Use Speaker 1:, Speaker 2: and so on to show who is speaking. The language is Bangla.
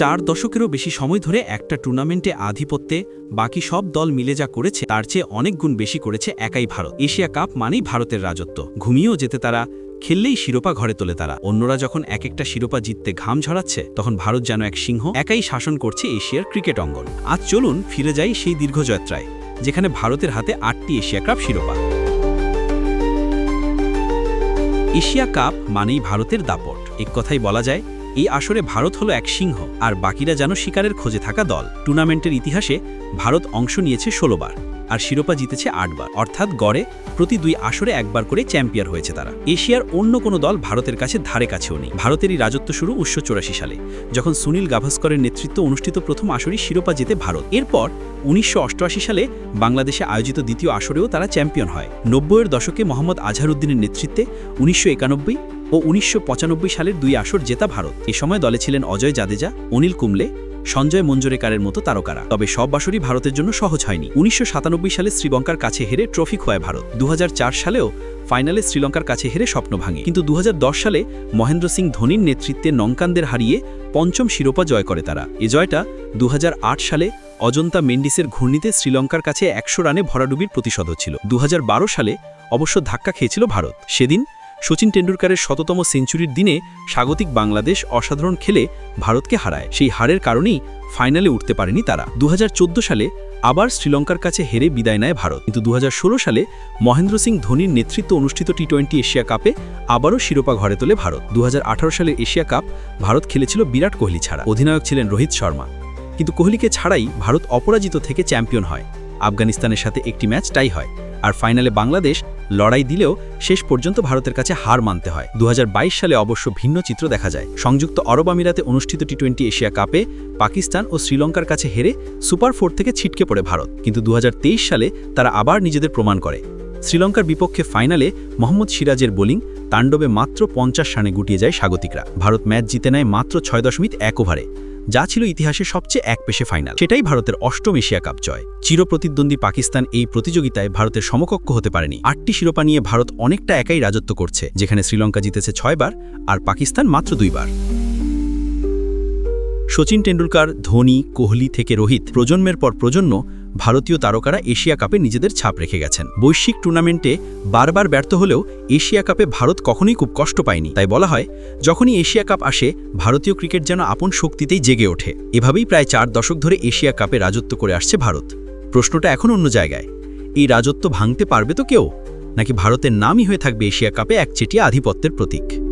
Speaker 1: চার দশকেরও বেশি সময় ধরে একটা টুর্নামেন্টে আধিপত্যে বাকি সব দল মিলে যা করেছে, তার চেয়ে অনেক গুণ বেশি করেছে একাই ভারত। এশিয়া কাপ মানেই ভারতের রাজত্ব। ঘুমিয়েও যেতে তারা, খেললেই শিরোপা ঘরে তোলে তারা। অন্যরা যখন এক একটা শিরোপা জিততে ঘাম ঝরাচ্ছে, তখন ভারত যেন এক সিংহ, একাই শাসন করছে এশিয়ার ক্রিকেট অঙ্গন। আজ চলুন ফিরে যাই সেই দীর্ঘযাত্রায়, যেখানে ভারতের হাতে আটটি এশিয়া কাপ শিরোপা। এশিয়া কাপ মানেই ভারতের দাপট। এক কথাই বলা যায় এই আসরে ভারত হলো এক সিংহ, আর বাকিরা যেন শিকারের খোঁজে থাকা দল। টুর্নামেন্টের ইতিহাসে ভারত অংশ নিয়েছে ষোলোবার আর শিরোপা জিতেছে আটবার অর্থাৎ গড়ে প্রতি দুই আসরে একবার করে চ্যাম্পিয়ন হয়েছে তারা। এশিয়ার অন্য কোনো দল ভারতের কাছে ধারে কাছেও নেই। ভারতেরই রাজত্ব শুরু উনিশশো সালে, যখন সুনীল গাভাস্করের নেতৃত্ব অনুষ্ঠিত প্রথম আসরই শিরোপা জিতে ভারত। এরপর উনিশশো অষ্টআশি সালে বাংলাদেশে আয়োজিত দ্বিতীয় আসরেও তারা চ্যাম্পিয়ন হয়। নব্বইয়ের দশকে মোহাম্মদ আজহারউদ্দিনের নেতৃত্বে উনিশশো একানব্বই ও উনিশশো পঁচানব্বই সালের দুই আসর জেতা ভারত। এ সময় দলে ছিলেন অজয় জাদেজা, অনিল কুমলে সঞ্জয় মঞ্জুরেকারের মতো তারকারা। তবে সব বাসরই ভারতের জন্য সহজ হয়নি। উনিশশো সাতানব্বই সালে শ্রীলঙ্কার কাছে হেরে ট্রফি খোয়ায় ভারত। দু সালেও ফাইনালে শ্রীলঙ্কার কাছে হেরে স্বপ্ন ভাঙে। কিন্তু দু সালে মহেন্দ্র সিং ধোনির নেতৃত্বে নঙ্কানদের হারিয়ে পঞ্চম শিরোপা জয় করে তারা। এ জয়টা দু হাজার আট সালে অজন্তা মেন্ডিসের ঘূর্ণিতে শ্রীলঙ্কার কাছে একশো রানে ভরাডুবির প্রতিশোধ ছিল। দু হাজার বারো সালে অবশ্য ধাক্কা খেয়েছিল ভারত। সেদিন সচিন টেন্ডুলকারের শততম সেঞ্চুরির দিনে স্বাগতিক বাংলাদেশ অসাধারণ খেলে ভারতকে হারায়। সেই হারের কারণেই ফাইনালে উঠতে পারেনি তারা। দু হাজার চৌদ্দ সালে আবার শ্রীলঙ্কার কাছে হেরে বিদায় নেয় ভারত। কিন্তু দু হাজার ষোলো সালে মহেন্দ্র সিং ধোনির নেতৃত্ব অনুষ্ঠিত টি টোয়েন্টি এশিয়া কাপে আবারও শিরোপা ঘরে তোলে ভারত। দু হাজার আঠারো সালের এশিয়া কাপ ভারত খেলেছিল বিরাট কোহলি ছাড়া। অধিনায়ক ছিলেন রোহিত শর্মা। কিন্তু কোহলিকে ছাড়াই ভারত অপরাজিত থেকে চ্যাম্পিয়ন হয়। আফগানিস্তানের সাথে একটি ম্যাচ টাই হয়। আর ফাইনালে বাংলাদেশ লড়াই দিলেও শেষ পর্যন্ত ভারতের কাছে হার মানতে হয়। দু হাজার বাইশ সালে অবশ্য ভিন্ন চিত্র দেখা যায়। সংযুক্ত আরব আমিরাতে অনুষ্ঠিত টি টোয়েন্টি এশিয়া কাপে পাকিস্তান ও শ্রীলঙ্কার কাছে হেরে সুপার ফোর থেকে ছিটকে পড়ে ভারত। কিন্তু দু হাজার তেইশ সালে তারা আবার নিজেদের প্রমাণ করে। শ্রীলঙ্কার বিপক্ষে ফাইনালে মোহাম্মদ সিরাজের বোলিং তাণ্ডবে মাত্র পঞ্চাশ রানে গুটিয়ে যায় স্বাগতিকরা। ভারত ম্যাচ জিতে নেয় মাত্র ছয় দশমিক এক ওভারে। যা ছিল ইতিহাসে সবচেয়ে এক পেশে ফাইনাল। সেটাই ভারতের অষ্টম এশিয়া কাপ জয়। চিরপ্রতিদ্বন্দ্বী পাকিস্তান এই প্রতিযোগিতায় ভারতের সমকক্ষ হতে পারেনি। আটটি শিরোপা নিয়ে ভারত অনেকটা একাই রাজত্ব করছে, যেখানে শ্রীলঙ্কা জিতেছে ছয়বার আর পাকিস্তান মাত্র দুইবার সচিন টেন্ডুলকার ধোনি, কোহলি থেকে রোহিত প্রজন্মের পর প্রজন্ম ভারতীয় তারকারা এশিয়া কাপে নিজেদের ছাপ রেখে গেছেন। বৈশ্বিক টুর্নামেন্টে বারবার ব্যর্থ হলেও এশিয়া কাপে ভারত কখনোই খুব কষ্ট পায়নি। তাই বলা হয়, যখনই এশিয়া কাপ আসে, ভারতীয় ক্রিকেট যেন আপন শক্তিতেই জেগে ওঠে। এভাবেই প্রায় চার দশক ধরে এশিয়া কাপে রাজত্ব করে আসছে ভারত। প্রশ্নটা এখন অন্য জায়গায়। এই রাজত্ব ভাঙতে পারবে তো কেউ? নাকি ভারতের নামই হয়ে থাকবে এশিয়া কাপে একচেটিয়া আধিপত্যের প্রতীক?